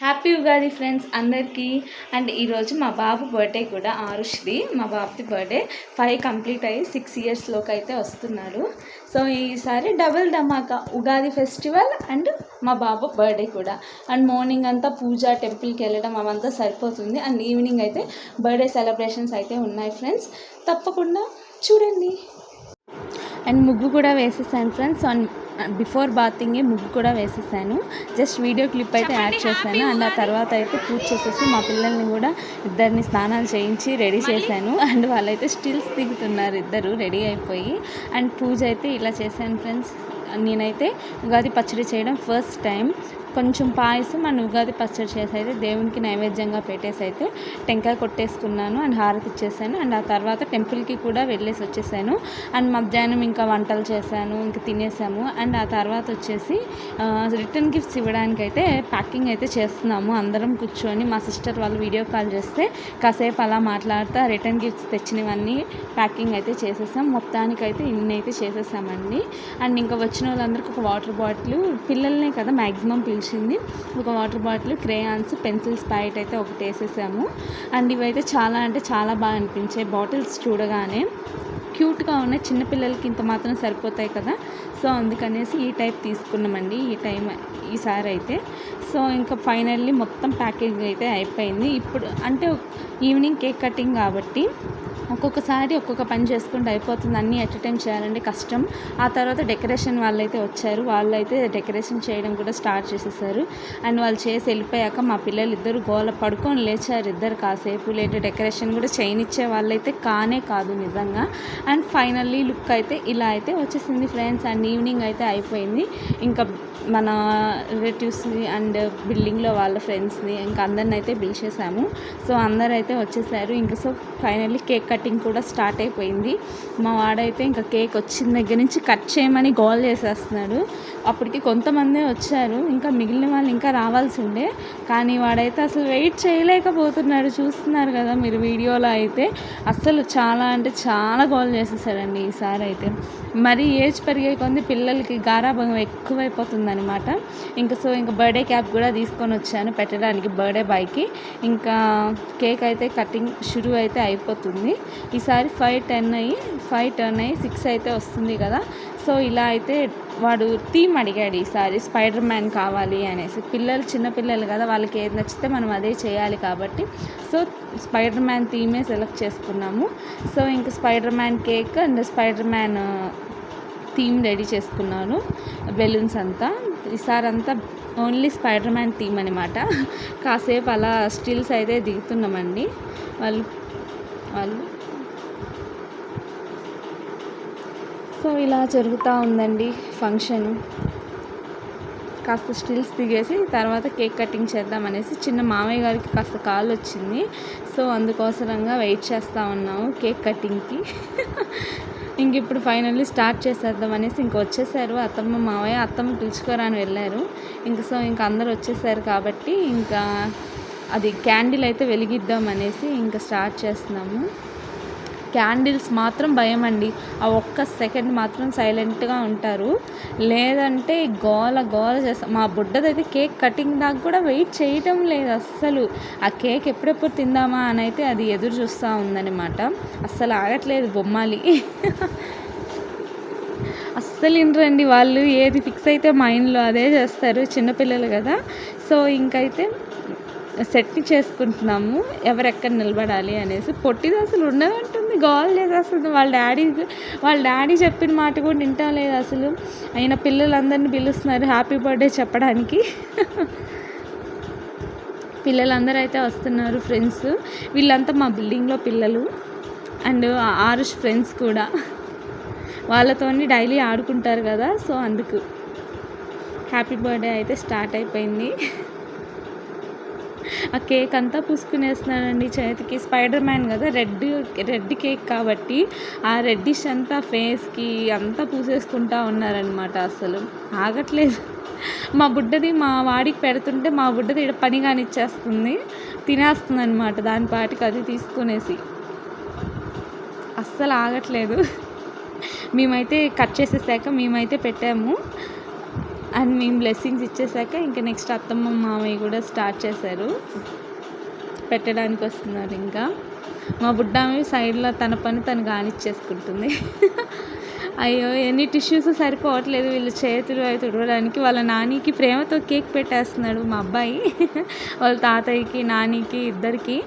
Happy Ugadi friends అందరికీ. And ఈరోజు మా బాబు బర్త్డే కూడా ఆరుష్ది మా బాబుది బర్త్డే ఫైవ్ కంప్లీట్ అయ్యి సిక్స్ ఇయర్స్లోకి అయితే వస్తున్నాడు. సో ఈసారి double Dhamaka Ugadi festival and మా బాబు బర్త్డే కూడా. అండ్ మార్నింగ్ అంతా పూజ టెంపుల్కి వెళ్ళడం అవంతా సరిపోతుంది. అండ్ ఈవినింగ్ అయితే బర్త్డే సెలబ్రేషన్స్ అయితే ఉన్నాయి ఫ్రెండ్స్. తప్పకుండా చూడండి. అండ్ ముగ్గు కూడా వేసేసాను ఫ్రెండ్స్. అండ్ బిఫోర్ బాతింగే ముగ్గు కూడా వేసేసాను. జస్ట్ వీడియో క్లిప్ అయితే యాడ్ చేశాను. అండ్ ఆ తర్వాత అయితే పూజ చేసేసి మా పిల్లల్ని కూడా ఇద్దరిని స్నానాలు చేయించి రెడీ చేశాను. అండ్ వాళ్ళైతే స్టిల్స్ దిగుతున్నారు ఇద్దరు రెడీ అయిపోయి. అండ్ పూజ అయితే ఇలా చేశాను ఫ్రెండ్స్. నేనైతే ఉగాది పచ్చడి చేయడం ఫస్ట్ టైం. కొంచెం పాయసం అండ్ ఉగాది పచ్చడి చేసి అయితే దేవునికి నైవేద్యంగా పెట్టేసి అయితే టెంకాయ కొట్టేసుకున్నాను అండ్ హారతి ఇచ్చేసాను. అండ్ ఆ తర్వాత టెంపుల్కి కూడా వెళ్ళేసి వచ్చేసాను. అండ్ మధ్యాహ్నం ఇంకా వంటలు చేశాను ఇంకా తినేసాము. అండ్ ఆ తర్వాత వచ్చేసి రిటర్న్ గిఫ్ట్స్ ఇవ్వడానికి అయితే ప్యాకింగ్ అయితే చేస్తున్నాము. అందరం కూర్చొని మా సిస్టర్ వాళ్ళు వీడియో కాల్ చేస్తే కాసేపు అలా మాట్లాడుతూ రిటర్న్ గిఫ్ట్స్ తెచ్చినవన్నీ ప్యాకింగ్ అయితే చేసేసాం. మొత్తానికైతే ఇన్ని అయితే చేసేసామండి. అండ్ ఇంకా వచ్చిన వాళ్ళందరికీ ఒక వాటర్ బాటిల్. పిల్లల్నే కదా మ్యాక్సిమం వచ్చింది. ఒక water bottle crayons pencils packet అయితే ఒకటి వేసేసాము. అండ్ ఇవైతే చాలా అంటే చాలా బాగా అనిపించాయి. బాటిల్స్ చూడగానే క్యూట్గా ఉన్నాయి. చిన్నపిల్లలకి ఇంత మాత్రం సరిపోతాయి కదా. సో అందుకనేసి ఈ టైప్ తీసుకున్నామండి. ఈ టైం ఈసారి అయితే. సో ఇంకా ఫైనల్లీ మొత్తం ప్యాకేజింగ్ అయితే అయిపోయింది. ఇప్పుడు అంటే ఈవినింగ్ కేక్ కటింగ్ కాబట్టి ఒక్కొక్కసారి ఒక్కొక్క పని చేసుకుంటూ అయిపోతుంది. అన్నీ ఎట్ టైం చేయాలంటే కష్టం. ఆ తర్వాత డెకరేషన్ వాళ్ళైతే వచ్చారు. వాళ్ళైతే డెకరేషన్ చేయడం కూడా స్టార్ట్ చేసేసారు. అండ్ వాళ్ళు చేసి వెళ్ళిపోయాక మా పిల్లలు ఇద్దరు గోల పడుకొని లేచారు ఇద్దరు కాసేపు. లేదంటే డెకరేషన్ కూడా చేయనిచ్చే వాళ్ళైతే కానే కాదు నిజంగా. అండ్ ఫైనల్లీ లుక్ అయితే ఇలా అయితే వచ్చేసింది ఫ్రెండ్స్ అండ్ ఈవినింగ్ అయితే అయిపోయింది. ఇంకా మన రిలేటివ్స్ని అండ్ బిల్డింగ్లో వాళ్ళ ఫ్రెండ్స్ని ఇంకా అందరిని అయితే పిలిచేసాము సో అందరు అయితే వచ్చేసారు. ఇంకా సో ఫైనల్లీ కేక్ కటింగ్ కూడా స్టార్ట్ అయిపోయింది. మా వాడైతే ఇంకా కేక్ వచ్చిన దగ్గర నుంచి కట్ చేయమని గోల్ చేసేస్తున్నాడు. అప్పటికి కొంతమందే వచ్చారు. ఇంకా మిగిలిన వాళ్ళు ఇంకా రావాల్సి ఉండే. కానీ వాడైతే అసలు వెయిట్ చేయలేకపోతున్నాడు. చూస్తున్నారు కదా మీరు వీడియోలో అయితే. అసలు చాలా అంటే చాలా గోల్ చేసేసాడండి ఈసారి అయితే. మరి ఏజ్ పెరిగే కొంది పిల్లలకి గారాభంగం ఎక్కువైపోతుందండి. అనమాట ఇంకా సో ఇంకా బర్త్డే క్యాప్ కూడా తీసుకొని వచ్చాను పెట్టడానికి బర్త్డే బాయ్కి ఇంకా కేక్ అయితే కటింగ్ షురూ అయితే అయిపోతుంది. ఈసారి ఫైవ్ టెన్ అయ్యి ఫైవ్ టెన్ అయ్యి సిక్స్ అయితే వస్తుంది కదా. సో ఇలా అయితే వాడు థీమ్ అడిగాడు ఈసారి స్పైడర్ మ్యాన్ కావాలి అనేసి. పిల్లలు చిన్నపిల్లలు కదా వాళ్ళకి ఏది నచ్చితే మనం అదే చేయాలి కాబట్టి. సో స్పైడర్ మ్యాన్ థీమే సెలెక్ట్ చేసుకున్నాము. సో ఇంకా spider man cake and spider man theme ready చేసుకున్నాను బెలూన్స్ అంతా. ఈసారి అంతా ఓన్లీ స్పైడర్ మ్యాన్ థీమ్ అనమాట కాసేపు అలా స్టిల్స్ అయితే దిగుతున్నామండి. వాళ్ళు వాళ్ళు. సో ఇలా జరుగుతూ ఉందండి ఫంక్షన్. కాస్త స్టిల్స్ దిగేసి తర్వాత కేక్ కటింగ్ చేద్దామనేసి చిన్న మామయ్య గారికి కాస్త కాల్ వచ్చింది. సో అందుకోసరంగా వెయిట్ చేస్తూ ఉన్నాము కేక్ కటింగ్కి. ఇంక ఇప్పుడు ఫైనల్లీ స్టార్ట్ చేసేద్దాం అనేసి ఇంక వచ్చేసారు. అత్తమ్మ మావయ్య అత్తమ్మ పిలుచుకోరాని వెళ్ళారు. ఇంక సో ఇంక అందరు వచ్చేసారు కాబట్టి ఇంకా అది క్యాండిల్ అయితే వెలిగిద్దాం అనేసి ఇంకా స్టార్ట్ చేస్తున్నాము. క్యాండిల్స్ మాత్రం భయం అండి ఆ ఒక్క సెకండ్ మాత్రం సైలెంట్గా ఉంటారు. లేదంటే గోల గోల చేస్తాం మా బుడ్డదైతే కేక్ కటింగ్ దాకా కూడా వెయిట్ చేయటం లేదు అస్సలు. ఆ కేక్ ఎప్పుడెప్పుడు తిందామా అని అయితే అది ఎదురు చూస్తూ ఉందన్నమాట. అస్సలు ఆగట్లేదు బొమ్మాలి. అస్సలు ఇంటరండి వాళ్ళు ఏది ఫిక్స్ అయితే మైండ్లో అదే చేస్తారు చిన్నపిల్లలు కదా. సో ఇంకైతే సెట్ని చేసుకుంటున్నాము. ఎవరెక్కడ నిలబడాలి అనేసి. పొట్టిది అసలు ఉండదంటుంది గోల్ లేదు అసలు. వాళ్ళ డాడీ వాళ్ళ డాడీ చెప్పిన మాట కూడా వింటా లేదు అసలు. అయిన పిల్లలందరినీ పిలుస్తున్నారు హ్యాపీ బర్త్డే చెప్పడానికి. పిల్లలందరూ అయితే వస్తున్నారు ఫ్రెండ్స్. వీళ్ళంతా మా బిల్డింగ్లో పిల్లలు. అండ్ ఆరుష్ ఫ్రెండ్స్ కూడా. వాళ్ళతోని డైలీ ఆడుకుంటారు కదా సో అందుకు. హ్యాపీ బర్త్డే అయితే స్టార్ట్ అయిపోయింది. ఆ కేక్ అంతా పూసుకునేస్తున్నాడండి చేతికి. స్పైడర్ మ్యాన్ కదా రెడ్ రెడ్ కేక్ కాబట్టి ఆ రెడ్డిష్ అంతా ఫేస్కి అంతా పూసేసుకుంటా ఉన్నారనమాట అసలు. ఆగట్లేదు. మా బుడ్డది మా వాడికి పెడుతుంటే మా బుడ్డది ఇక్కడ పని కానిచ్చేస్తుంది తినేస్తుంది అనమాట దాని పాటికి అది తీసుకునేసి. అస్సలు ఆగట్లేదు. మేమైతే కట్ చేసేసాక మేమైతే పెట్టాము. అండ్ మేము బ్లెస్సింగ్స్ ఇచ్చేసాక ఇంకా నెక్స్ట్ అత్తమ్మ మామయ్య కూడా స్టార్ట్ చేశారు. పెట్టడానికి వస్తున్నారు ఇంకా. మా బుడ్డామి సైడ్లో తన పని తను కానిచ్చేసుకుంటుంది అయ్యో ఎన్ని టిష్యూస్ సరిపోవట్లేదు వీళ్ళు చేతులు అవి తుడవడానికి. వాళ్ళ నానికి ప్రేమతో కేక్ పెట్టేస్తున్నాడు మా అబ్బాయి. వాళ్ళ తాతయ్యకి నానికి ఇద్దరికి.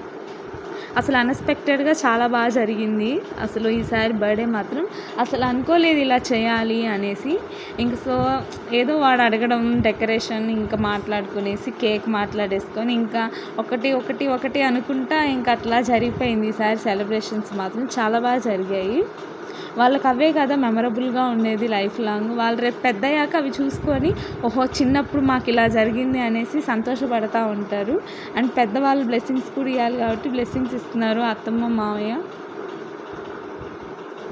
అసలు అన్ఎక్స్పెక్టెడ్గా చాలా బాగా జరిగింది. అసలు ఈసారి బర్త్డే మాత్రం అసలు అనుకోలేదు ఇలా చేయాలి అనేసి. ఇంక సో ఏదో వాడు అడగడం డెకరేషన్ ఇంకా మాట్లాడుకునేసి కేక్ మాట్లాడేసుకొని ఇంకా ఒకటి ఒకటి ఒకటి అనుకుంటా ఇంకా అట్లా జరిగిపోయింది. ఈసారి సెలబ్రేషన్స్ మాత్రం చాలా బాగా జరిగాయి. వాళ్ళకి అవే కదా మెమరబుల్గా ఉండేది లైఫ్ లాంగ్ వాళ్ళు రేపు పెద్దయ్యాక అవి చూసుకొని ఓహో చిన్నప్పుడు మాకు ఇలా జరిగింది అనేసి సంతోషపడతా ఉంటారు. అండ్ పెద్దవాళ్ళు బ్లెస్సింగ్స్ కూడా ఇవ్వాలి కాబట్టి బ్లెస్సింగ్స్ ఇస్తున్నారు అత్తమ్మ మావయ్య.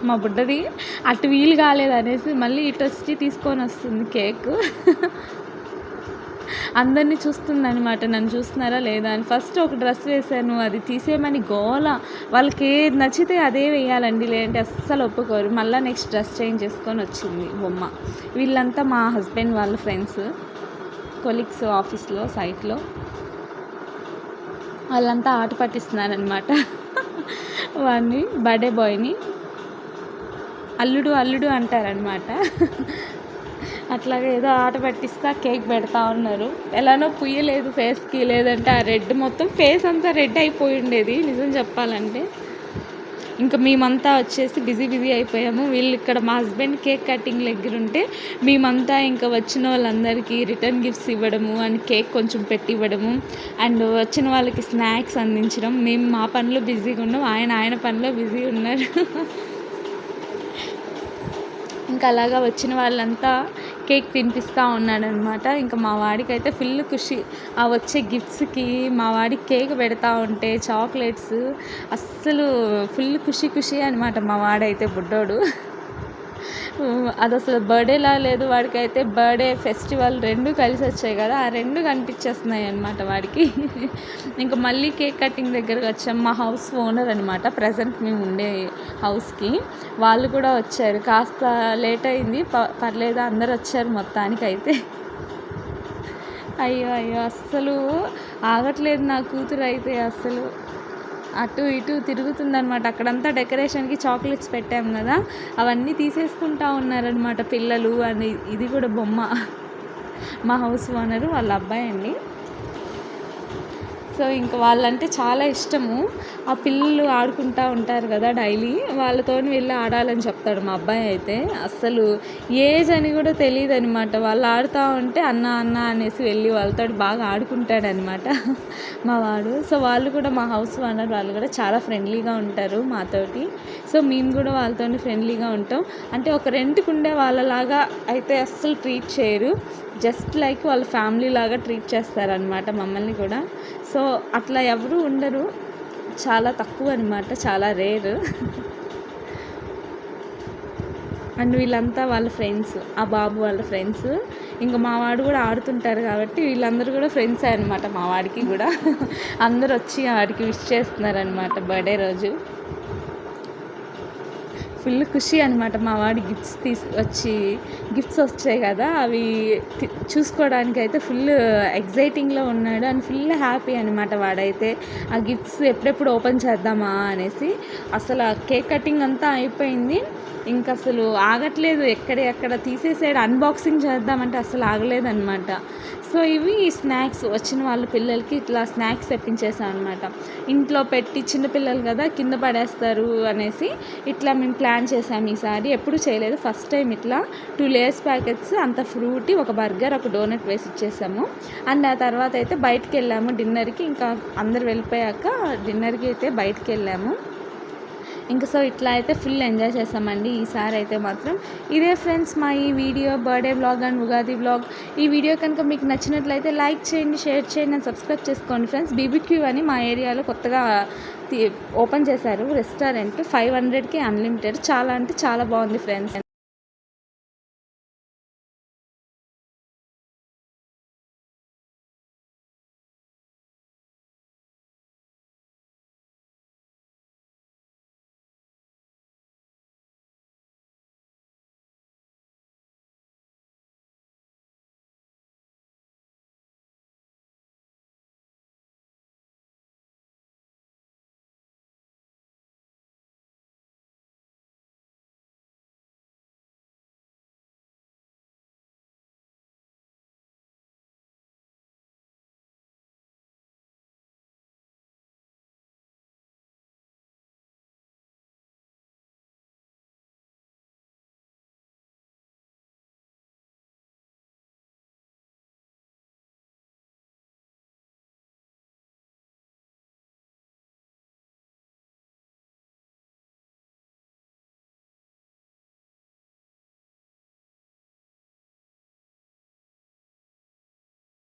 మా బుడ్డది అటు వీలు కాలేదు అనేసి మళ్ళీ ఇటు వచ్చి తీసుకొని వస్తుంది కేక్ అందరినీ చూస్తుందనమాట నన్ను చూస్తున్నారా లేదా అని. ఫస్ట్ ఒక డ్రెస్ వేశాను అది తీసేయమని గోల. వాళ్ళకి ఏది నచ్చితే అదే వేయాలండి. లేదంటే అస్సలు ఒప్పుకోరు. మళ్ళీ నెక్స్ట్ డ్రెస్ చేంజ్ చేసుకొని వచ్చింది బొమ్మ. వీళ్ళంతా మా హస్బెండ్ వాళ్ళ ఫ్రెండ్స్ కొలీగ్స్ ఆఫీస్లో సైట్లో. వాళ్ళంతా ఆట పట్టిస్తున్నారనమాట వాడిని బర్త్డే బాయ్ని. అల్లుడు అల్లుడు అంటారనమాట అట్లాగే ఏదో ఆట పట్టిస్తా కేక్ పెడతా ఉన్నారు. ఎలానో పుయ్యలేదు ఫేస్కి లేదంటే ఆ రెడ్ మొత్తం ఫేస్ అంతా రెడ్ అయిపోయి ఉండేది నిజం చెప్పాలంటే. ఇంకా మేమంతా వచ్చేసి బిజీ బిజీ అయిపోయాము. వీళ్ళు ఇక్కడ మా హస్బెండ్ కేక్ కటింగ్ దగ్గర ఉంటే మేమంతా ఇంకా వచ్చిన వాళ్ళందరికీ రిటర్న్ గిఫ్ట్స్ ఇవ్వడము అండ్ కేక్ కొంచెం పెట్టి ఇవ్వడము అండ్ వచ్చిన వాళ్ళకి స్నాక్స్ అందించడం. మేము మా పనిలో బిజీగా ఉన్నాం ఆయన ఆయన పనిలో బిజీ ఉన్నారు. ఇంకా అలాగా వచ్చిన వాళ్ళంతా కేక్ తినిపిస్తూ ఉన్నాడనమాట. ఇంకా మా వాడికి అయితే ఫుల్ ఖుషి. ఆ వచ్చే గిఫ్ట్స్కి మా వాడికి కేక్ పెడతా ఉంటే చాక్లెట్స్ అస్సలు ఫుల్ ఖుషి ఖుషి అనమాట మా వాడైతే బుడ్డోడు. అది అసలు బర్త్డేలా లేదు వాడికైతే బర్త్డే ఫెస్టివల్ రెండు కలిసి వచ్చాయి కదా ఆ రెండు కనిపించేస్తున్నాయి అనమాట వాడికి. ఇంకా మళ్ళీ కేక్ కటింగ్ దగ్గరకు వచ్చాం. మా హౌస్ ఓనర్ అనమాట ప్రజెంట్ మేము ఉండే హౌస్కి. వాళ్ళు కూడా వచ్చారు. కాస్త లేట్ అయింది ప పర్లేదు అందరు వచ్చారు మొత్తానికి అయితే అయ్యో అయ్యో అస్సలు ఆగట్లేదు నా కూతురు అయితే అస్సలు. అటు ఇటు తిరుగుతుందనమాట అక్కడంతా డెకరేషన్కి చాక్లెట్స్ పెట్టాం కదా. అవన్నీ తీసేసుకుంటా ఉన్నారనమాట పిల్లలు అని. ఇది కూడా బొమ్మ. మా హౌస్ ఓనరు వాళ్ళ అబ్బాయి అండి. సో ఇంకా వాళ్ళంటే చాలా ఇష్టము. ఆ పిల్లలు ఆడుకుంటూ ఉంటారు కదా డైలీ. వాళ్ళతో వెళ్ళి ఆడాలని చెప్తాడు మా అబ్బాయి అయితే. అస్సలు ఏజ్ అని కూడా తెలియదు అనమాట వాళ్ళు ఆడుతూ ఉంటే అన్న అన్న అనేసి వెళ్ళి వాళ్ళతో బాగా ఆడుకుంటాడనమాట మా వాడు. సో వాళ్ళు కూడా మా హౌస్ ఓనర్ వాళ్ళు కూడా చాలా ఫ్రెండ్లీగా ఉంటారు మాతోటి. సో మేము కూడా వాళ్ళతో ఫ్రెండ్లీగా ఉంటాం. అంటే ఒక రెంట్కి ఉండే వాళ్ళలాగా అయితే అస్సలు ట్రీట్ చేయరు. జస్ట్ లైక్ వాళ్ళ ఫ్యామిలీ లాగా ట్రీట్ చేస్తారనమాట మమ్మల్ని కూడా. సో అట్లా ఎవరు ఉండరు. చాలా తక్కువ అనమాట చాలా రేర్. అండ్ వీళ్ళంతా వాళ్ళ ఫ్రెండ్స్ ఆ బాబు వాళ్ళ ఫ్రెండ్స్. ఇంకా మా వాడు కూడా ఆడుతుంటారు కాబట్టి వీళ్ళందరూ కూడా ఫ్రెండ్స్ అనమాట మా వాడికి కూడా. అందరు వచ్చి వాడికి విష్ చేస్తున్నారనమాట బర్త్డే రోజు. ఫుల్ ఖుషి అనమాట మా వాడి గిఫ్ట్స్ తీసి వచ్చి గిఫ్ట్స్ వచ్చాయి కదా అవి చూసుకోవడానికి అయితే ఫుల్ ఎగ్జైటింగ్లో ఉన్నాడు అండ్ ఫుల్ హ్యాపీ అనమాట వాడైతే. ఆ గిఫ్ట్స్ ఎప్పుడెప్పుడు ఓపెన్ చేద్దామా అనేసి. అసలు ఆ కేక్ కటింగ్ అంతా అయిపోయింది. ఇంకా అసలు ఆగట్లేదు. ఎక్కడ ఎక్కడ తీసేసాడు. అన్బాక్సింగ్ చేద్దామంటే అసలు ఆగలేదన్నమాట. సో ఇవి స్నాక్స్. వచ్చిన వాళ్ళ పిల్లలకి ఇట్లా స్నాక్స్ తెప్పించేసాం అనమాట ఇంట్లో పెట్టి చిన్నపిల్లలు కదా కింద పడేస్తారు అనేసి ఇట్లా మేము ప్లాన్ చేసాము ఈసారి. ఎప్పుడు చేయలేదు. ఫస్ట్ టైం ఇట్లా టూ లేయర్స్ ప్యాకెట్స్ అంత ఫ్రూటీ ఒక బర్గర్ ఒక డోనట్ వేసి ఇచ్చేసాము. అండ్ ఆ తర్వాత అయితే బయటకు వెళ్ళాము. డిన్నర్కి ఇంకా అందరు వెళ్ళిపోయాక డిన్నర్కి అయితే బయటకు వెళ్ళాము. ఇంకా సో ఇట్లా అయితే ఫుల్ ఎంజాయ్ చేసామండి ఈసారి అయితే మాత్రం. ఇదే ఫ్రెండ్స్ మా ఈ video birthday blog and Ugadi blog ఈ వీడియో కనుక మీకు నచ్చినట్లయితే లైక్ చేయండి షేర్ చేయండి అండ్ సబ్స్క్రైబ్ చేసుకోండి ఫ్రెండ్స్. బీబీక్యూ అని మా ఏరియాలో కొత్తగా ఓపెన్ చేశారు రెస్టారెంట్. ఫైవ్ హండ్రెడ్కి అన్లిమిటెడ్. చాలా అంటే చాలా బాగుంది ఫ్రెండ్స్.